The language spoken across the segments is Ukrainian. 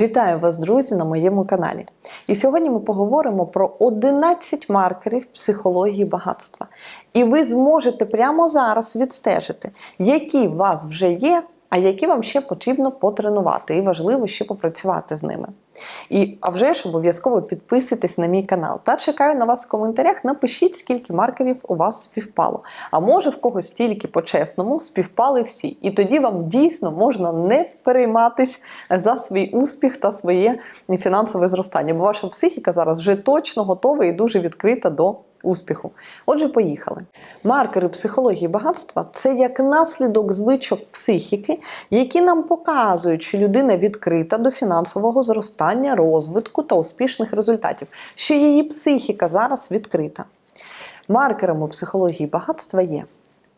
Вітаю вас, друзі, на моєму каналі. І сьогодні ми поговоримо про 11 маркерів психології багатства. І ви зможете прямо зараз відстежити, які у вас вже є, а які вам ще потрібно потренувати, і важливо ще попрацювати з ними. І а вже ж обов'язково підписуйтесь на мій канал та чекаю на вас в коментарях. Напишіть, скільки маркерів у вас співпало. А може в когось тільки по-чесному співпали всі. І тоді вам дійсно можна не перейматись за свій успіх та своє фінансове зростання, бо ваша психіка зараз вже точно готова і дуже відкрита до успіху. Отже, поїхали. Маркери психології багатства це як наслідок звичок психіки, які нам показують, що людина відкрита до фінансового зростання, розвитку та успішних результатів, що її психіка зараз відкрита. Маркерами психології багатства є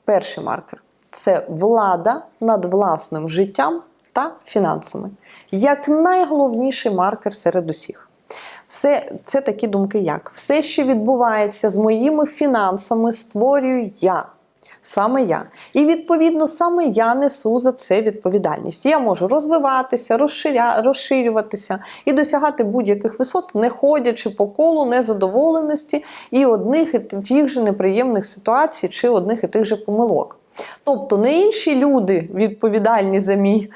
перший маркер це влада над власним життям та фінансами, як найголовніший маркер серед усіх. Все це такі думки, як все, що відбувається з моїми фінансами, створюю я. Саме я. І відповідно саме я несу за це відповідальність. Я можу розвиватися, розширя... розширюватися і досягати будь-яких висот, не ходячи по колу незадоволеності і одних і тих же неприємних ситуацій чи одних і тих же помилок. Тобто не інші люди відповідальні за мій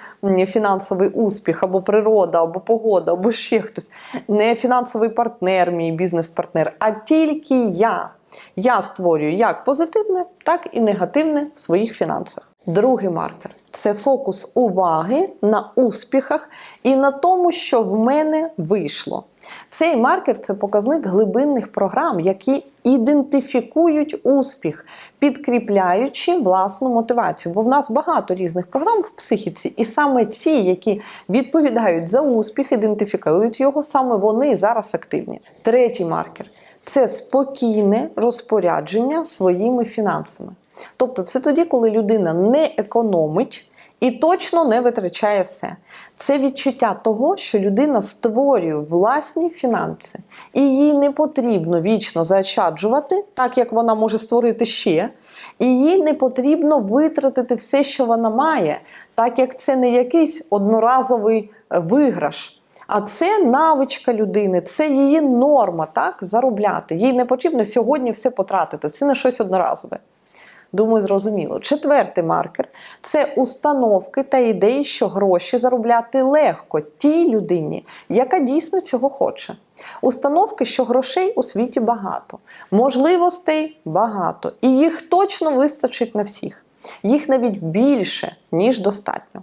фінансовий успіх, або природа, або погода, або ще хтось, не фінансовий партнер, мій бізнес-партнер, а тільки я. Я створюю як позитивне, так і негативне в своїх фінансах. Другий маркер це фокус уваги на успіхах і на тому, що в мене вийшло. Цей маркер це показник глибинних програм, які ідентифікують успіх, підкріпляючи власну мотивацію. Бо в нас багато різних програм в психіці, і саме ці, які відповідають за успіх, ідентифікують його, саме вони зараз активні. Третій маркер це спокійне розпорядження своїми фінансами. Тобто, це тоді, коли людина не економить. І точно не витрачає все. Це відчуття того, що людина створює власні фінанси, і їй не потрібно вічно заощаджувати, так як вона може створити ще, і їй не потрібно витратити все, що вона має, так як це не якийсь одноразовий виграш. А це навичка людини, це її норма, так, заробляти. Їй не потрібно сьогодні все потратити. Це не щось одноразове. Думаю, зрозуміло. Четвертий маркер це установки та ідеї, що гроші заробляти легко тій людині, яка дійсно цього хоче. Установки, що грошей у світі багато, можливостей багато, і їх точно вистачить на всіх. Їх навіть більше, ніж достатньо.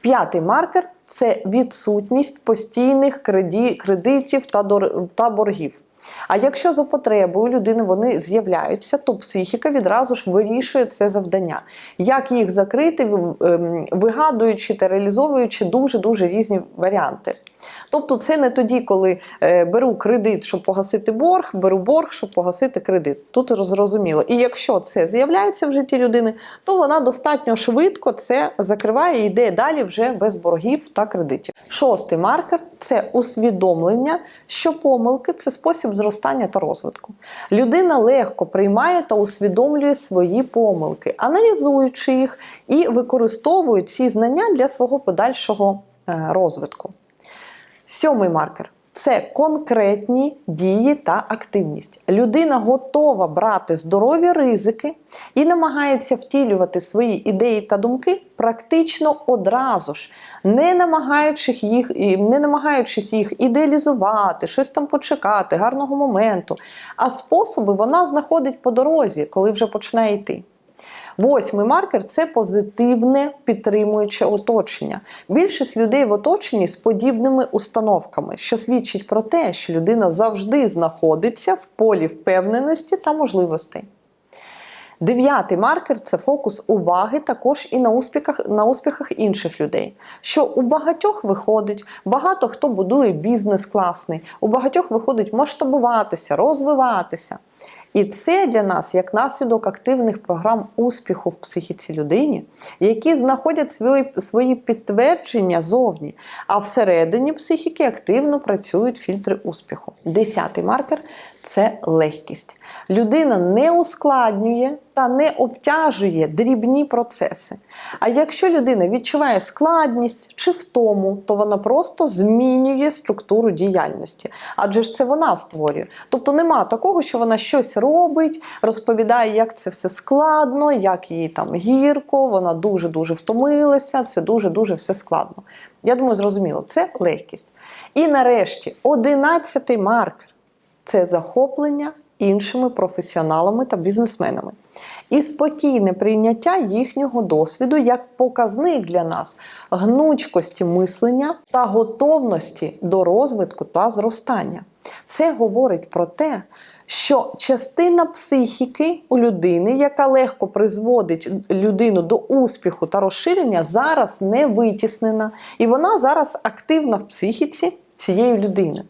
П'ятий маркер це відсутність постійних кредитів та боргів. А якщо за потребою людини вони з'являються, то психіка відразу ж вирішує це завдання. Як їх закрити, ем, вигадуючи та реалізовуючи дуже-дуже різні варіанти. Тобто це не тоді, коли е, беру кредит, щоб погасити борг, беру борг, щоб погасити кредит. Тут зрозуміло. І якщо це з'являється в житті людини, то вона достатньо швидко це закриває і йде далі вже без боргів та кредитів. Шостий маркер це усвідомлення, що помилки це спосіб зростання та розвитку. Людина легко приймає та усвідомлює свої помилки, аналізуючи їх і використовує ці знання для свого подальшого е, розвитку. Сьомий маркер це конкретні дії та активність. Людина готова брати здорові ризики і намагається втілювати свої ідеї та думки практично одразу ж, не намагаючись їх, не намагаючись їх ідеалізувати, щось там почекати, гарного моменту. А способи вона знаходить по дорозі, коли вже починає йти. Восьмий маркер це позитивне підтримуюче оточення. Більшість людей в оточенні з подібними установками, що свідчить про те, що людина завжди знаходиться в полі впевненості та можливостей. Дев'ятий маркер це фокус уваги також і на успіхах на успіхах інших людей. Що у багатьох виходить, багато хто будує бізнес класний, у багатьох виходить масштабуватися, розвиватися. І це для нас як наслідок активних програм успіху в психіці людині, які знаходять свої свої підтвердження зовні, а всередині психіки активно працюють фільтри успіху. Десятий маркер це легкість. Людина не ускладнює та не обтяжує дрібні процеси. А якщо людина відчуває складність чи втому, то вона просто змінює структуру діяльності, адже ж це вона створює. Тобто нема такого, що вона щось робить, розповідає, як це все складно, як їй там гірко, вона дуже дуже втомилася, це дуже дуже все складно. Я думаю, зрозуміло, це легкість. І нарешті, одинадцятий маркер це захоплення іншими професіоналами та бізнесменами. І спокійне прийняття їхнього досвіду як показник для нас гнучкості мислення та готовності до розвитку та зростання. Це говорить про те, що частина психіки у людини, яка легко призводить людину до успіху та розширення, зараз не витіснена, і вона зараз активна в психіці цієї людини.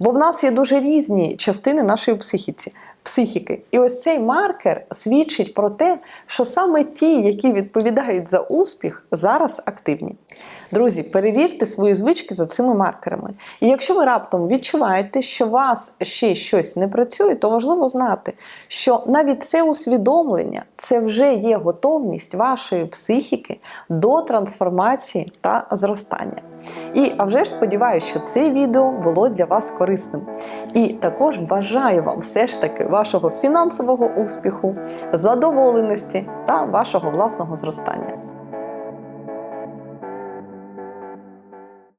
Бо в нас є дуже різні частини нашої психіці, психіки. І ось цей маркер свідчить про те, що саме ті, які відповідають за успіх, зараз активні. Друзі, перевірте свої звички за цими маркерами. І якщо ви раптом відчуваєте, що у вас ще щось не працює, то важливо знати, що навіть це усвідомлення це вже є готовність вашої психіки до трансформації та зростання. І а вже ж сподіваюся, що це відео було для вас корисним. І також бажаю вам все ж таки вашого фінансового успіху, задоволеності та вашого власного зростання.